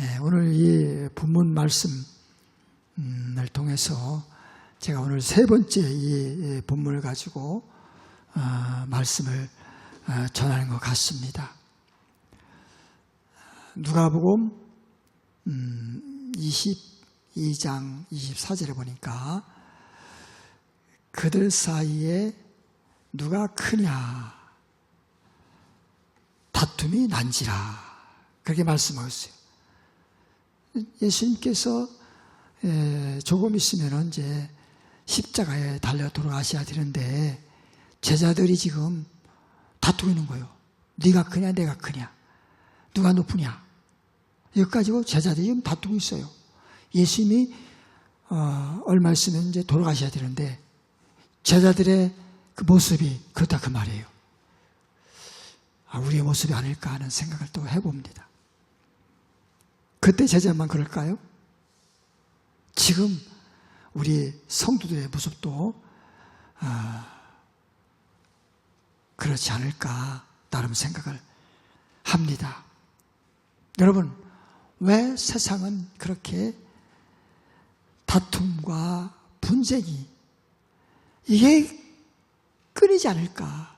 예, 오늘 이 본문 말씀을 통해서 제가 오늘 세 번째 이 본문을 가지고 어, 말씀을 어, 전하는 것 같습니다. 누가복음 22장 24절에 보니까 그들 사이에 누가 크냐 다툼이 난지라 그렇게 말씀하셨어요. 예수님께서 에, 조금 있으면 이제 십자가에 달려 돌아가셔야 되는데 제자들이 지금 다투고 있는 거예요. 네가 크냐 내가 크냐 누가 높으냐 가지고 제자들이 지금 다투고 있어요. 예수님이 어, 얼마 있으면 이제 돌아가셔야 되는데 제자들의 그 모습이 그렇다 그 말이에요. 아, 우리의 모습이 아닐까 하는 생각을 또 해봅니다. 그때 제자만 그럴까요? 지금 우리 성도들의 모습도 아, 그렇지 않을까 나름 생각을 합니다. 여러분 왜 세상은 그렇게 다툼과 분쟁이 이게 끊이지 않을까?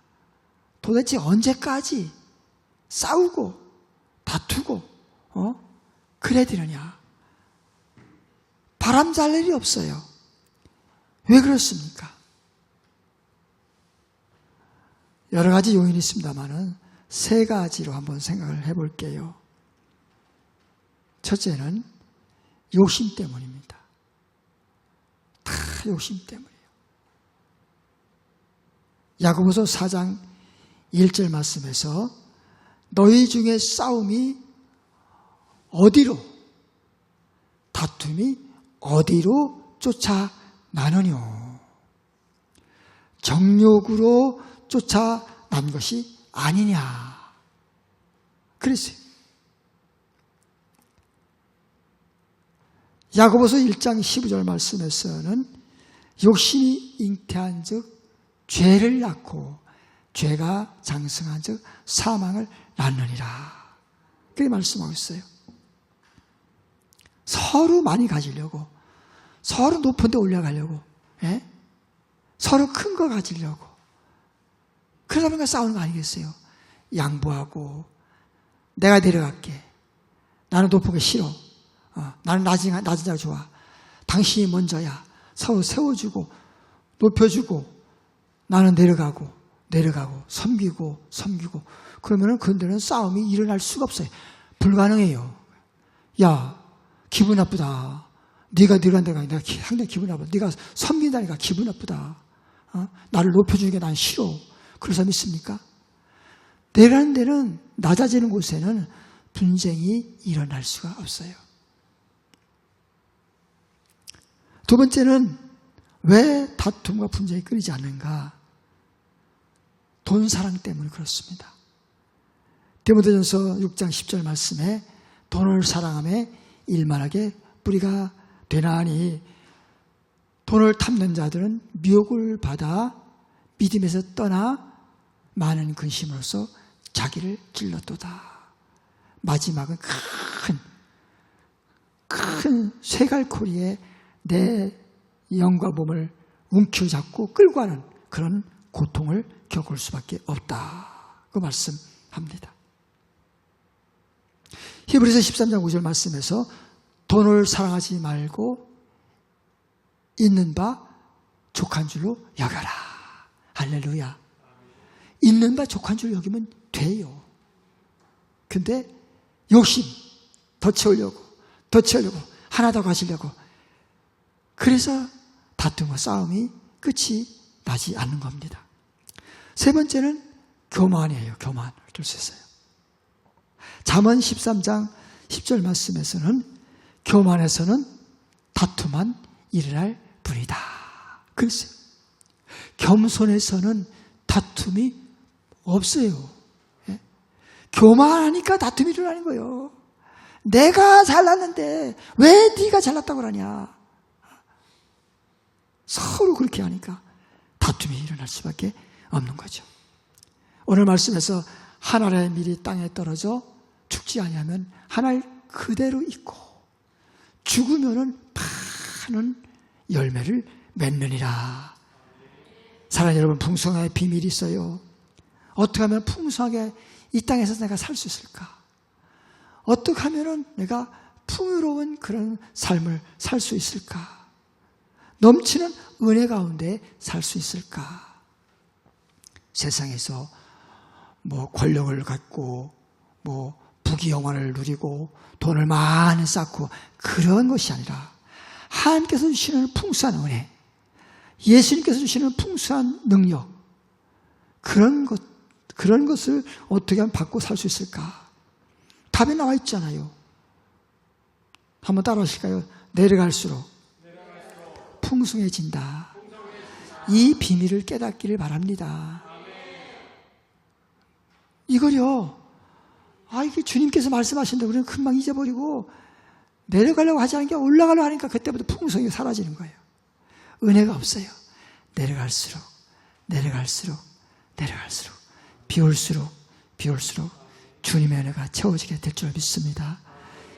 도대체 언제까지 싸우고 다투고 어? 그래야 되느냐? 바람 잘 일이 없어요. 왜 그렇습니까? 여러 가지 요인이 있습니다만은 세 가지로 한번 생각을 해볼게요. 첫째는 욕심 때문입니다. 다 욕심 때문이에요. 야고보서 4장 1절 말씀에서 너희 중에 싸움이 어디로 다툼이 어디로 쫓아나느뇨 정욕으로 쫓아난 것이 아니냐 그랬어요. 야고보서 1장 12절 말씀에서는 욕심이 잉태한 즉 죄를 낳고 죄가 장성한 즉 사망을 낳느니라. 그렇게 말씀하고 있어요. 서로 많이 가지려고 서로 높은 데 올라가려고 예? 서로 큰 거 가지려고 그러다 보니까 싸우는 거 아니겠어요? 양보하고 내가 내려갈게 나는 높은 거 싫어 어, 나는 낮은, 낮은 자가 좋아 당신이 먼저야 서로 세워주고 높여주고 나는 내려가고 내려가고 섬기고 섬기고 그러면은 그런데는 싸움이 일어날 수가 없어요. 불가능해요. 야 기분 나쁘다. 네가 내려간다가 내가 상당히 기분 나빠. 네가 섬긴다니까 기분 나쁘다. 어? 나를 높여주는 게 난 싫어. 그런 사람 있습니까? 내려가는 데는 낮아지는 곳에는 분쟁이 일어날 수가 없어요. 두 번째는 왜 다툼과 분쟁이 끊이지 않는가? 돈 사랑 때문에 그렇습니다. 디모데전서 6장 10절 말씀에 돈을 사랑함에 일만하게 뿌리가 되나니 돈을 탐는 자들은 미혹을 받아 믿음에서 떠나 많은 근심으로써 자기를 찔렀도다. 마지막은 큰, 큰 쇠갈코리에 내 영과 몸을 움켜잡고 끌고 가는 그런 고통을 겪을 수밖에 없다. 그 말씀합니다. 히브리서 13장 5절 말씀에서 돈을 사랑하지 말고 있는 바 족한 줄로 여겨라. 할렐루야. 있는 바 족한 줄로 여기면 돼요. 근데 욕심 더 채우려고 더 채우려고 하나 더 가지려고 그래서 다툼과 싸움이 끝이 나지 않는 겁니다. 세 번째는 교만이에요. 교만. 어쩔 수 있어요. 잠언 13장 10절 말씀에서는 교만에서는 다툼만 일어날 뿐이다. 그랬어요. 겸손에서는 다툼이 없어요. 예? 교만하니까 다툼이 일어나는 거예요. 내가 잘났는데 왜 네가 잘났다고 그러냐. 서로 그렇게 하니까 다툼이 일어날 수밖에 없는 거죠. 오늘 말씀에서 하나의 밀이 땅에 떨어져 죽지 아니하면 하나를 그대로 있고 죽으면은 많은 열매를 맺느니라. 사랑하는 여러분, 풍성함의 비밀이 있어요. 어떻게 하면 풍성하게 이 땅에서 내가 살 수 있을까? 어떻게 하면은 내가 풍요로운 그런 삶을 살 수 있을까? 넘치는 은혜 가운데 살 수 있을까? 세상에서 뭐 권력을 갖고 뭐 부귀영화를 누리고 돈을 많이 쌓고 그런 것이 아니라 하나님께서 주시는 풍성한 은혜, 예수님께서 주시는 풍성한 능력 그런 것 그런 것을 어떻게 하면 받고 살 수 있을까? 답이 나와 있잖아요. 한번 따라 하실까요? 내려갈수록 풍성해진다. 이 비밀을 깨닫기를 바랍니다. 이거요. 아, 이게 주님께서 말씀하신다. 우리는 금방 잊어버리고 내려가려고 하지 않은 게 올라가려고 하니까 그때부터 풍성이 사라지는 거예요. 은혜가 없어요. 내려갈수록, 내려갈수록, 내려갈수록, 비 올수록, 비 올수록 주님의 은혜가 채워지게 될 줄 믿습니다.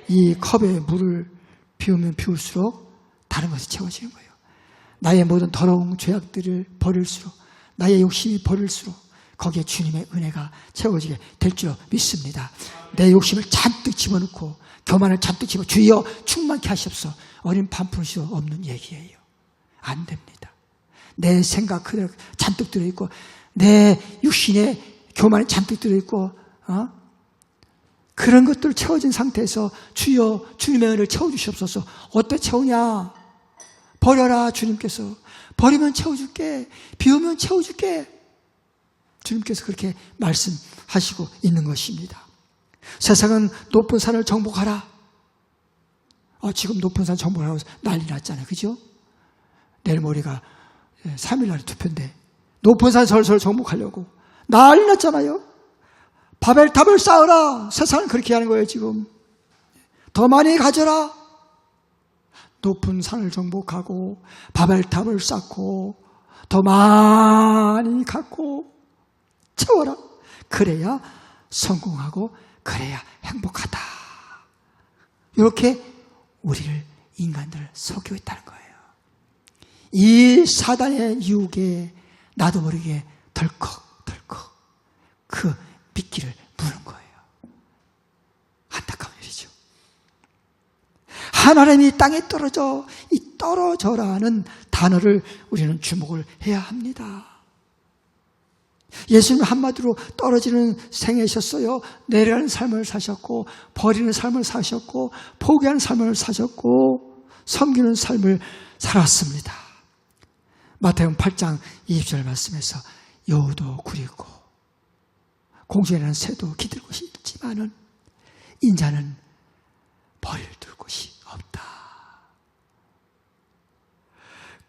이 컵에 물을 비우면 비울수록 다른 것이 채워지는 거예요. 나의 모든 더러운 죄악들을 버릴수록, 나의 욕심이 버릴수록, 거기에 주님의 은혜가 채워지게 될 줄 믿습니다. 내 욕심을 잔뜩 집어넣고 교만을 잔뜩 집어 주여 충만케 하시옵소. 어린 반푼이 없는 얘기예요. 안 됩니다. 내 생각 그대로 잔뜩 들어있고 내 육신에 교만이 잔뜩 들어있고 어? 그런 것들 채워진 상태에서 주여 주님의 은혜를 채워주시옵소서. 어때 채우냐? 버려라 주님께서. 버리면 채워줄게. 비우면 채워줄게. 주님께서 그렇게 말씀하시고 있는 것입니다. 세상은 높은 산을 정복하라. 아, 지금 높은 산 정복하라고 난리 났잖아요. 그죠? 내일 모레가 3일날에 투표인데 높은 산 설설 정복하려고 난리 났잖아요. 바벨탑을 쌓으라. 세상은 그렇게 하는 거예요, 지금. 더 많이 가져라. 높은 산을 정복하고 바벨탑을 쌓고 더 많이 갖고 채워라. 그래야 성공하고 그래야 행복하다. 이렇게 우리를 인간들을 속여 있다는 거예요. 이 사단의 유혹에 나도 모르게 덜컥 덜컥 그 미끼를 무는 거예요. 안타까운 일이죠. 하나님이 땅에 떨어져 이 떨어져라는 단어를 우리는 주목을 해야 합니다. 예수님 한마디로 떨어지는 생애셨어요. 내려가는 삶을 사셨고, 버리는 삶을 사셨고, 포기하는 삶을 사셨고, 섬기는 삶을 살았습니다. 마태음 8장 20절 말씀에서 여우도 구리고, 공중에는 새도 기들 곳이 있지만은, 인자는 버릴 둘 곳이 없다.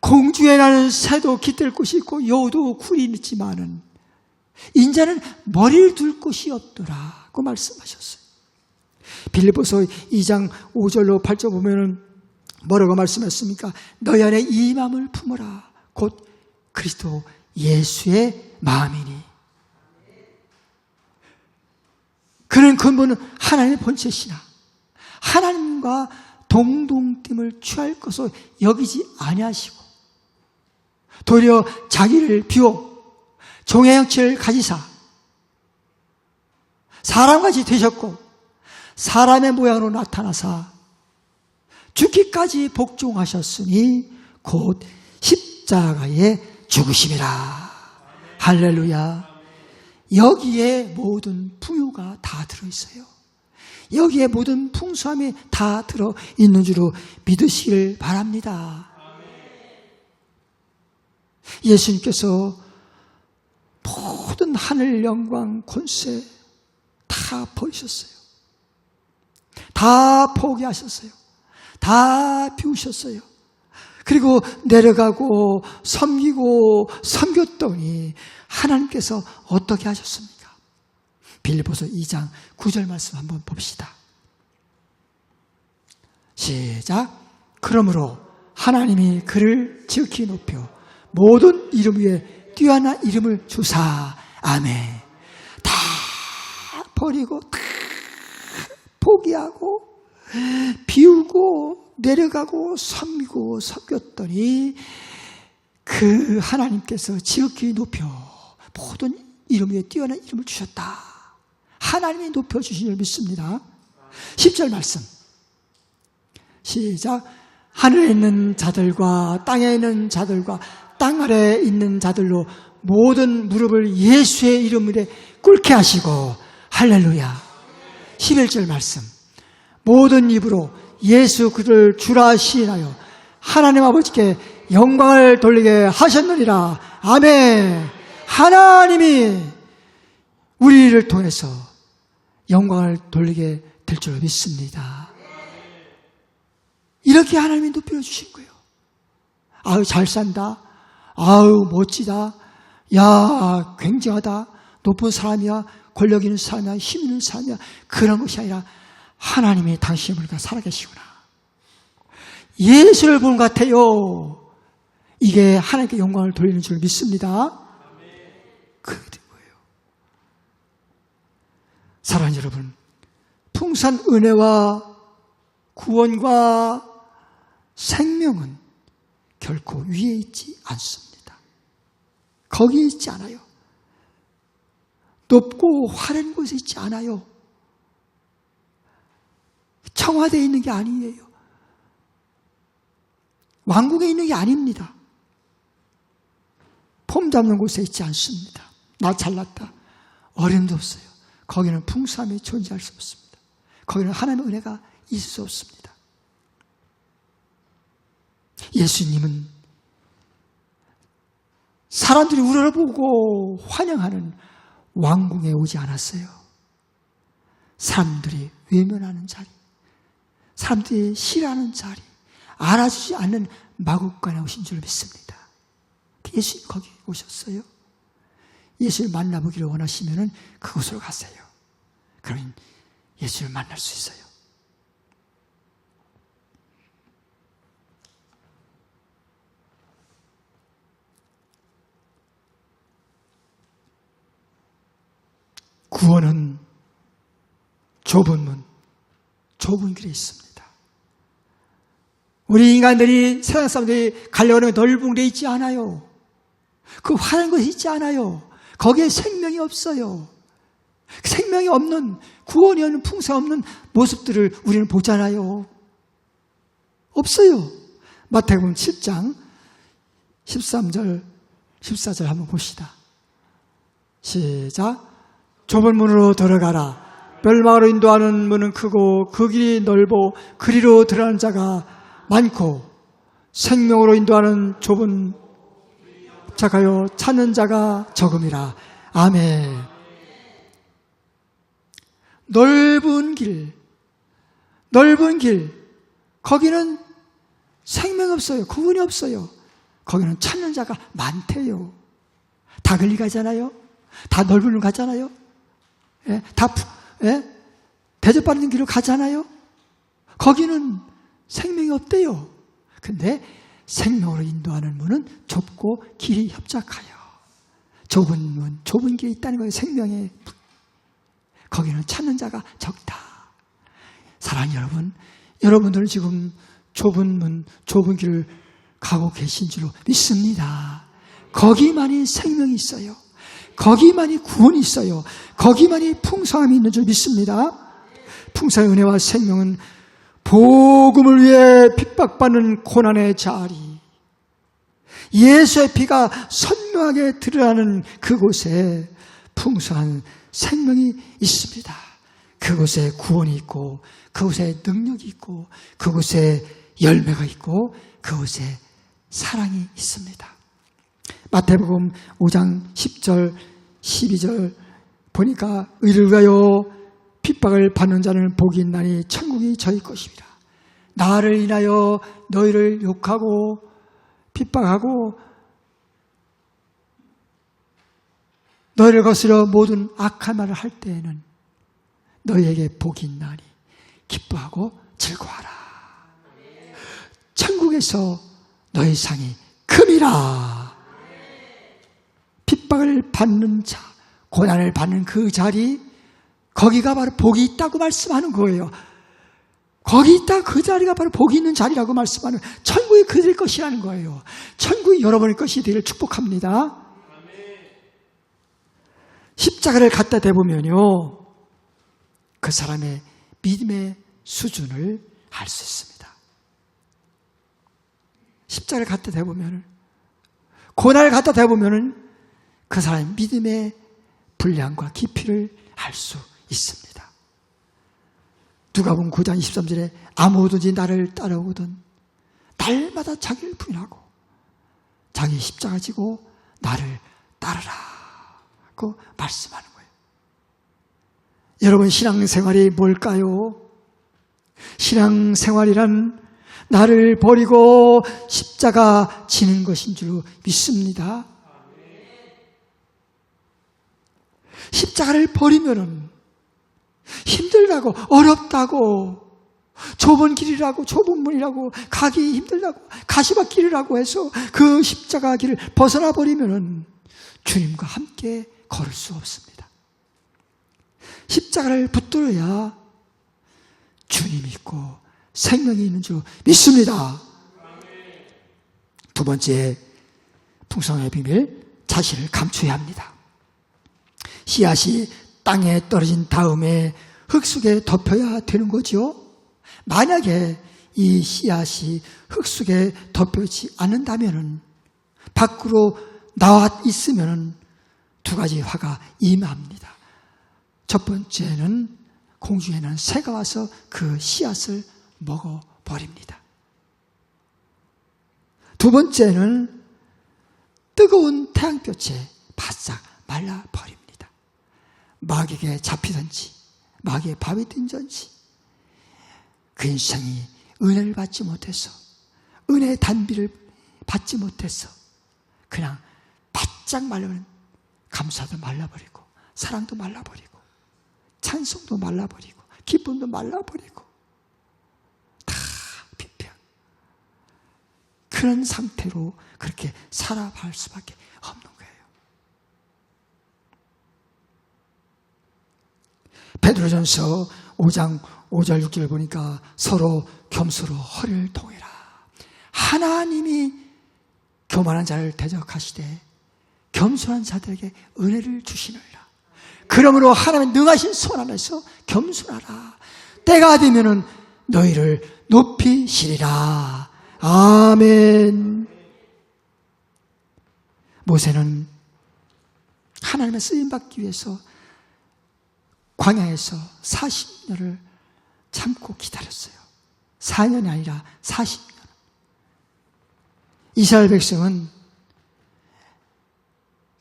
공중에 나는 새도 깃들 곳이 있고 여우도 굴이 있지만은 인자는 머리를 둘 곳이 없더라고 말씀하셨어요. 빌리보서 2장 5절로 8절 보면은 뭐라고 말씀했습니까? 너희 안에 이 마음을 품어라. 곧 그리스도 예수의 마음이니. 그는 근본은 하나님의 본체시나 하나님과 동동됨을 취할 것을 여기지 아니하시고 도리어 자기를 비워 종의 형체를 가지사. 사람같이 되셨고 사람의 모양으로 나타나사 죽기까지 복종하셨으니 곧 십자가에 죽으심이라 할렐루야. 여기에 모든 풍요가 다 들어있어요. 여기에 모든 풍수함이 다 들어있는 줄로 믿으시길 바랍니다. 예수님께서 모든 하늘 영광 권세 다 버리셨어요. 다 포기하셨어요. 다 비우셨어요. 그리고 내려가고 섬기고 섬겼더니 하나님께서 어떻게 하셨습니까? 빌리보서 2장 9절 말씀 한번 봅시다. 시작. 그러므로 하나님이 그를 지극히 높여 모든 이름 위에 뛰어난 이름을 주사. 아멘. 다 버리고 다 포기하고 비우고 내려가고 섬기고 섬겼더니 그 하나님께서 지극히 높여 모든 이름 위에 뛰어난 이름을 주셨다. 하나님이 높여주신 줄 믿습니다. 10절 말씀. 시작. 하늘에 있는 자들과 땅에 있는 자들과 땅 아래에 있는 자들로 모든 무릎을 예수의 이름으로 꿇게 하시고 할렐루야. 11절 말씀. 모든 입으로 예수 그를 주라 시인하여 하나님 아버지께 영광을 돌리게 하셨느니라. 아멘. 하나님이 우리를 통해서 영광을 돌리게 될 줄 믿습니다. 이렇게 하나님이 높여 주신 거예요. 아유, 잘 산다. 아유, 멋지다. 야, 굉장하다. 높은 사람이야. 권력 있는 사람이야. 힘 있는 사람이야. 그런 것이 아니라 하나님이 당신의 우리가 살아계시구나. 예수를 본 것 같아요. 이게 하나님께 영광을 돌리는 줄 믿습니다. 그게 된 거예요. 사랑하는 여러분, 풍산 은혜와 구원과 생명은 결코 위에 있지 않습니다. 거기에 있지 않아요. 높고 화려한 곳에 있지 않아요. 청와대에 있는 게 아니에요. 왕국에 있는 게 아닙니다. 폼 잡는 곳에 있지 않습니다. 나 잘났다. 어림도 없어요. 거기는 풍성함이 존재할 수 없습니다. 거기는 하나님의 은혜가 있을 수 없습니다. 예수님은 사람들이 우리를 보고 환영하는 왕궁에 오지 않았어요. 사람들이 외면하는 자리, 사람들이 싫어하는 자리, 알아주지 않는 마국간에 오신 줄 믿습니다. 예수님 거기 오셨어요. 예수를 만나보기를 원하시면 그곳으로 가세요. 그러면 예수를 만날 수 있어요. 구원은 좁은 문, 좁은 길에 있습니다. 우리 인간들이 세상 사람들이 가려고 하면 넓은 데 있지 않아요. 그 화난 것이 있지 않아요. 거기에 생명이 없어요. 생명이 없는 구원이 없는 풍성 없는 모습들을 우리는 보잖아요. 없어요. 마태복음 7장 13절 14절 한번 봅시다. 시작. 좁은 문으로 들어가라. 멸망으로 인도하는 문은 크고 그 길이 넓어 그리로 들어가는 자가 많고 생명으로 인도하는 좁은 자가요 찾는 자가 적음이라. 아멘. 넓은 길, 넓은 길, 거기는 생명 없어요. 구분이 없어요. 거기는 찾는 자가 많대요. 다 글리 가잖아요. 다 넓은 길 가잖아요. 예, 다 예? 대접받는 길로 가잖아요. 거기는 생명이 없대요. 근데 생명으로 인도하는 문은 좁고 길이 협착하여. 좁은 문, 좁은 길이 있다는 거예요. 생명의 거기는 찾는 자가 적다. 사랑하는 여러분, 여러분들은 지금 좁은 문, 좁은 길을 가고 계신 줄로 믿습니다. 거기만이 생명이 있어요. 거기만이 구원이 있어요. 거기만이 풍성함이 있는 줄 믿습니다. 풍성의 은혜와 생명은 복음을 위해 핍박받는 고난의 자리. 예수의 피가 선명하게 드러나는 그곳에 풍성한 생명이 있습니다. 그곳에 구원이 있고, 그곳에 능력이 있고, 그곳에 열매가 있고, 그곳에 사랑이 있습니다. 마태복음 5장 10절, 12절 보니까 의를 위하여 핍박을 받는 자는 복이 있나니 천국이 저희 것입니다. 나를 인하여 너희를 욕하고 핍박하고 너희를 거스려 모든 악한 말을 할 때에는 너희에게 복이 있나니 기뻐하고 즐거워하라. 천국에서 너희 상이 큼이라. 핍박을 받는 자, 고난을 받는 그 자리, 거기가 바로 복이 있다고 말씀하는 거예요. 거기 있다 그 자리가 바로 복이 있는 자리라고 말씀하는 천국이 그들의 것이라는 거예요. 천국이 여러분의 것이 되기를 축복합니다. 십자가를 갖다 대보면요. 그 사람의 믿음의 수준을 알 수 있습니다. 십자가를 갖다 대보면 고난을 갖다 대보면 그 사람의 믿음의 분량과 깊이를 알 수 있습니다. 누가복음 9장 23절에 아무든지 나를 따라오거든 날마다 자기를 부인하고 자기 십자가 지고 나를 따르라 고 말씀하는 거예요. 여러분 신앙생활이 뭘까요? 신앙생활이란 나를 버리고 십자가 지는 것인 줄 믿습니다. 십자가를 버리면은 힘들다고 어렵다고 좁은 길이라고 좁은 문이라고 가기 힘들다고 가시밭길이라고 해서 그 십자가 길을 벗어나 버리면은 주님과 함께 걸을 수 없습니다. 십자가를 붙들어야 주님 있고 생명이 있는 줄 믿습니다. 두 번째 풍성의 비밀 자신을 감추어야 합니다. 씨앗이 땅에 떨어진 다음에 흙 속에 덮여야 되는 거죠. 만약에 이 씨앗이 흙 속에 덮여지 않는다면 밖으로 나와 있으면 두 가지 화가 임합니다. 첫 번째는 공중에는 새가 와서 그 씨앗을 먹어버립니다. 두 번째는 뜨거운 태양볕에 바싹 말라버립니다. 마귀에게 잡히든지 마귀의 밥이 든든지 그 인생이 은혜를 받지 못해서 은혜의 단비를 받지 못해서 그냥 바짝 말라버린 감사도 말라버리고 사랑도 말라버리고 찬송도 말라버리고 기쁨도 말라버리고 다 비평 그런 상태로 그렇게 살아갈 수밖에 없는 거예요. 베드로전서 5장 5절 6절 보니까 서로 겸수로 허리를 동해라. 하나님이 교만한 자를 대적하시되 겸손한 자들에게 은혜를 주시느니라. 그러므로 하나님 능하신 손 안에서 겸손하라. 때가 되면은 너희를 높이시리라. 아멘. 모세는 하나님의 쓰임 받기 위해서 광야에서 40년을 참고 기다렸어요. 4년이 아니라 40년. 이스라엘 백성은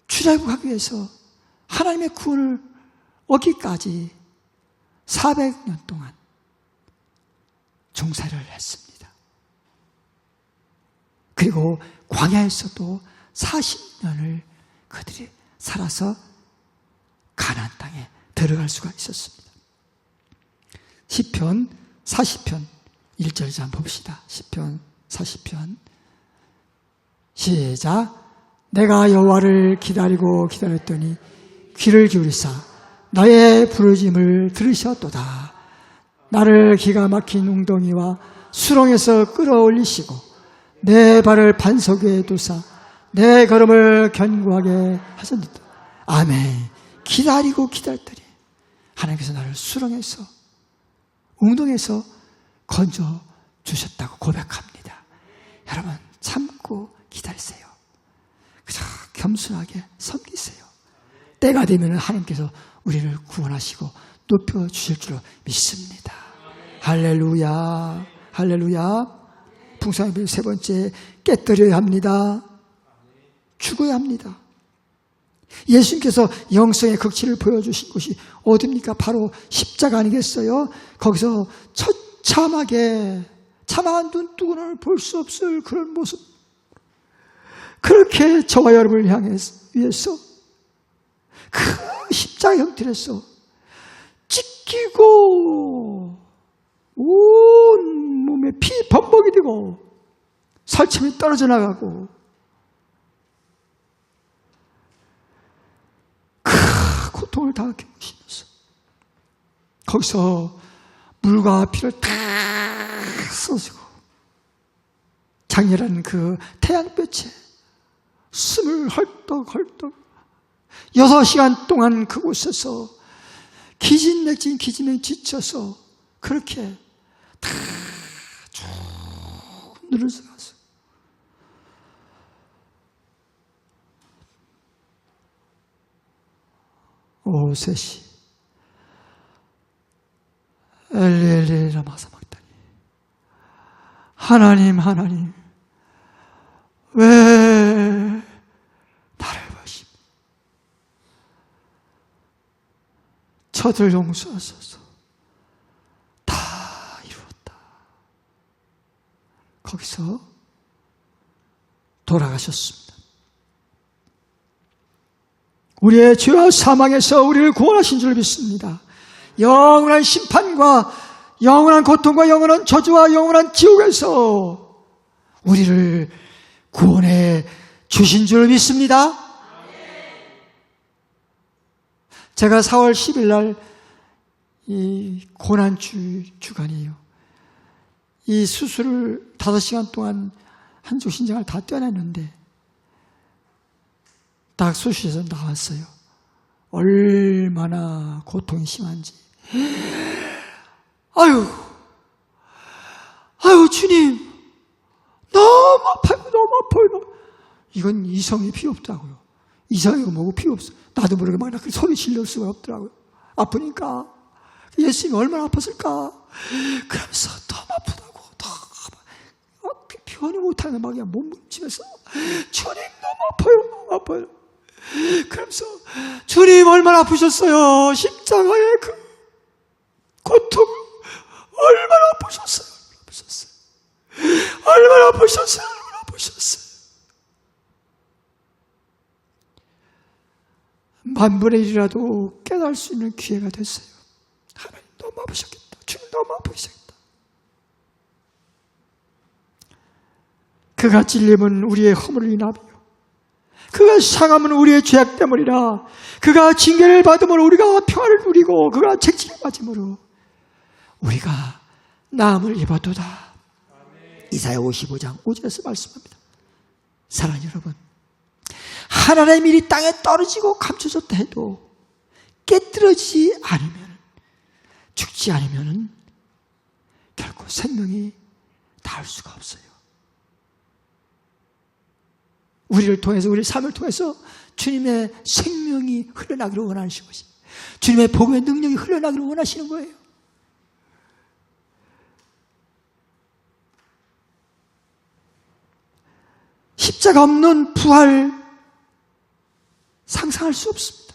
출애굽하기 위해서 하나님의 구원을 얻기까지 400년 동안 종사를 했습니다. 그리고 광야에서도 40년을 그들이 살아서 가나안 땅에 들어갈 수가 있었습니다. 10편 40편 1절 좀 봅시다. 10편 40편 시작 내가 여호와를 기다리고 기다렸더니 귀를 기울이사 나의 부르짐을 들으셨도다. 나를 기가 막힌 웅덩이와 수렁에서 끌어올리시고 내 발을 반석 위에 두사 내 걸음을 견고하게 하셨다. 아멘. 기다리고 기다렸더니 하나님께서 나를 수렁에서 웅덩에서 건져 주셨다고 고백합니다. 여러분 참고 기다리세요. 그저 겸손하게 섬기세요. 때가 되면 하나님께서 우리를 구원하시고 높여 주실 줄로 믿습니다. 할렐루야, 할렐루야. 풍성의 세 번째 깨뜨려야 합니다. 죽어야 합니다. 예수님께서 영성의 극치를 보여주신 곳이 어딥니까? 바로 십자가 아니겠어요? 거기서 처참하게 참한 눈두근을 볼 수 없을 그런 모습. 그렇게 저와 여러분을 향해서 그 십자가 형태로서 찢기고 온 몸에 피 범벅이 되고 살침이 떨어져 나가고 고통을 다 겪으시면서 거기서 물과 피를 다 쏟고 장렬한 그 태양볕에 숨을 헐떡헐떡 여섯 시간 동안 그곳에서 기진맥진 기진맥 지쳐서 그렇게 다쭉 갔어. 오후 3시 엘리엘리 라 마사 막다니 하나님 하나님 왜 나를 보십니까? 저들 용서하소서 다 이루었다 거기서 돌아가셨습니다 우리의 죄와 사망에서 우리를 구원하신 줄 믿습니다. 영원한 심판과 영원한 고통과 영원한 저주와 영원한 지옥에서 우리를 구원해 주신 줄 믿습니다. 제가 4월 10일 날 이 고난 주 주간이에요. 이 수술을 5시간 동안 한쪽 신장을 다 떼어냈는데 딱 수시에서 나왔어요. 얼마나 고통이 심한지. 아유, 아유, 주님. 너무 아파요, 너무 아파요. 이건 이성이 필요 없다고요. 이성이 뭐고 필요 없어. 나도 모르게 막 이렇게 소리 질릴 수가 없더라고요. 아프니까. 예수님이 얼마나 아팠을까. 그러면서 너무 아프다고. 너무 변이 못하는 막 그냥 몸부림치면서 주님 너무 아파요, 너무 아파요. 그러면서 주님 얼마나 아프셨어요. 십자가의 그 고통 얼마나 아프셨어요. 얼마나 아프셨어요. 얼마나 아프셨어요. 만분의 일이라도 깨달을 수 있는 기회가 됐어요. 하나님 너무 아프셨겠다. 주님 너무 아프셨겠다. 그가 찔림은 우리의 허물을 인하며 그가 상함은 우리의 죄악 때문이라. 그가 징계를 받음으로 우리가 평화를 누리고 그가 책임을 받음으로 우리가 나음을 입었도다. 이사야 55장 5절에서 말씀합니다. 사랑하는 여러분 하나님의 일이 땅에 떨어지고 감춰졌다 해도 깨뜨려지지 않으면 죽지 않으면 결코 생명이 닿을 수가 없어요 우리를 통해서 우리 삶을 통해서 주님의 생명이 흘러나기를 원하시는 것입니다. 주님의 복음의 능력이 흘러나기를 원하시는 거예요. 십자가 없는 부활 상상할 수 없습니다.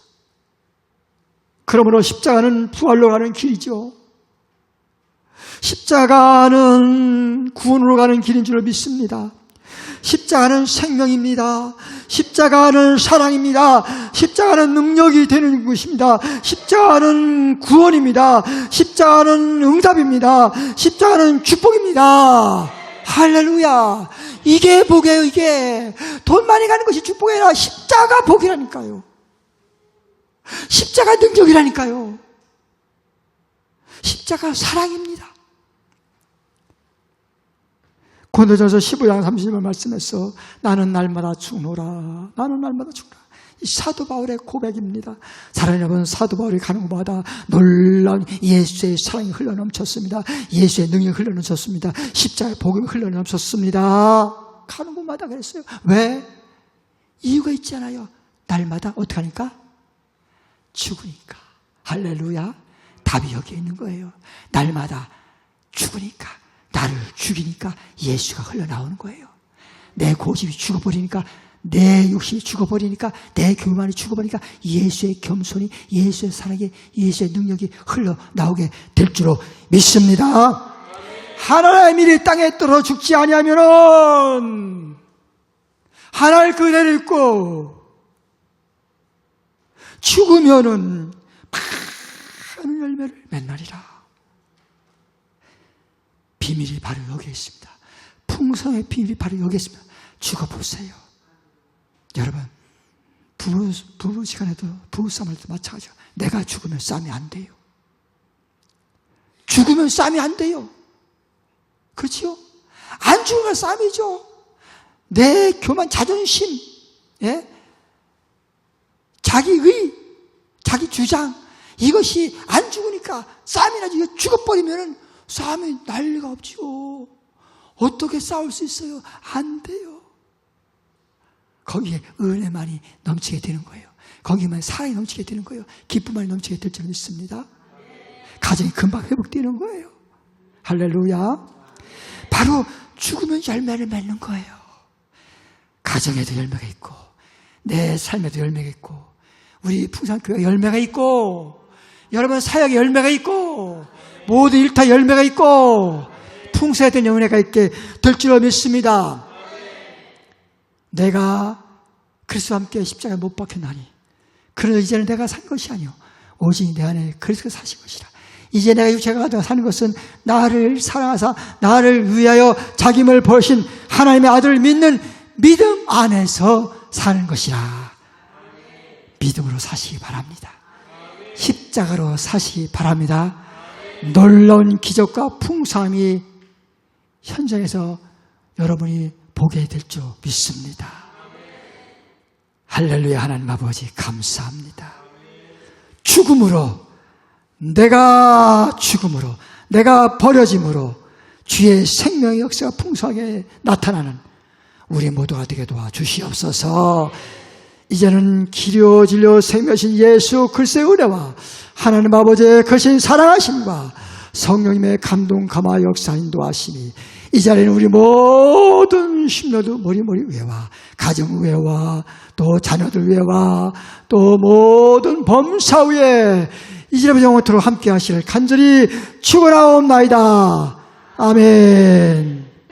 그러므로 십자가는 부활로 가는 길이죠. 십자가는 구원으로 가는 길인 줄 믿습니다. 십자가는 생명입니다. 십자가는 사랑입니다. 십자가는 능력이 되는 것입니다. 십자가는 구원입니다. 십자가는 응답입니다. 십자가는 축복입니다. 할렐루야. 이게 복이에요, 이게. 돈 많이 가는 것이 축복이 아니라 십자가 복이라니까요. 십자가 능력이라니까요. 십자가 사랑입니다. 고도전서 15장 30절 말씀에서 나는 날마다 죽노라. 나는 날마다 죽노라. 이 사도 바울의 고백입니다. 사랑하는 여러분, 사도 바울이 가는 곳마다 놀라운 예수의 사랑이 흘러넘쳤습니다. 예수의 능력이 흘러넘쳤습니다. 십자의 복음이 흘러넘쳤습니다. 가는 곳마다 그랬어요. 왜? 이유가 있잖아요. 날마다 어떻게 하니까? 죽으니까. 할렐루야. 답이 여기 있는 거예요. 날마다 죽으니까. 나를 죽이니까 예수가 흘러나오는 거예요. 내 고집이 죽어버리니까 내 욕심이 죽어버리니까 내 교만이 죽어버리니까 예수의 겸손이 예수의 사랑이 예수의 능력이 흘러나오게 될 줄로 믿습니다. 하나님의 밀이 땅에 떨어 죽지 아니하면은 하나를 그대로 있고 죽으면은 많은 열매를 맺나리라. 비밀이 바로 여기 있습니다. 풍성의 비밀이 바로 여기 있습니다. 죽어보세요. 여러분, 부부, 부부 시간에도, 부부 싸움에도 마찬가지야. 내가 죽으면 싸움이 안 돼요. 죽으면 싸움이 안 돼요. 그렇지요? 안 죽으면 싸움이죠. 내 교만 자존심, 예? 자기의, 자기 주장, 이것이 안 죽으니까 싸움이 나지. 이거 죽어버리면 싸움이 난리가 없지요. 어떻게 싸울 수 있어요? 안 돼요. 거기에 은혜만이 넘치게 되는 거예요. 거기만 사랑이 넘치게 되는 거예요. 기쁨만이 넘치게 될줄 믿습니다. 가정이 금방 회복되는 거예요. 할렐루야. 바로 죽으면 열매를 맺는 거예요. 가정에도 열매가 있고, 내 삶에도 열매가 있고, 우리 풍산교회 열매가 있고, 여러분 사역에 열매가 있고, 모두 일타 열매가 있고, 풍성했던 영혼회가 있게 될 줄로 믿습니다. 내가 그리스도와 함께 십자가에 못 박혔나니, 그러나 이제는 내가 산 것이 아니요 오직 내 안에 그리스도가 사신 것이라. 이제 내가 육체가 사는 것은 나를 사랑하사 나를 위하여 자기를 버신 하나님의 아들을 믿는 믿음 안에서 사는 것이라. 믿음으로 사시기 바랍니다. 십자가로 사시기 바랍니다. 놀라운 기적과 풍성함이 현장에서 여러분이 보게 될 줄 믿습니다. 할렐루야 하나님 아버지 감사합니다. 죽음으로 내가 죽음으로 내가 버려짐으로 주의 생명의 역사가 풍성하게 나타나는 우리 모두가 되게 도와 주시옵소서. 이제는 기려 진료 생명신 예수 그리스도의 은혜와 하나님 아버지의 거신 사랑하심과 성령님의 감동 감화 역사 인도하심이 이 자리는 우리 모든 심려도 머리머리 위에와 가정 위에와 또 자녀들 위에와 또 모든 범사 위에 이제부터 영원토록 함께 하시를 간절히 축원하옵나이다. 아멘.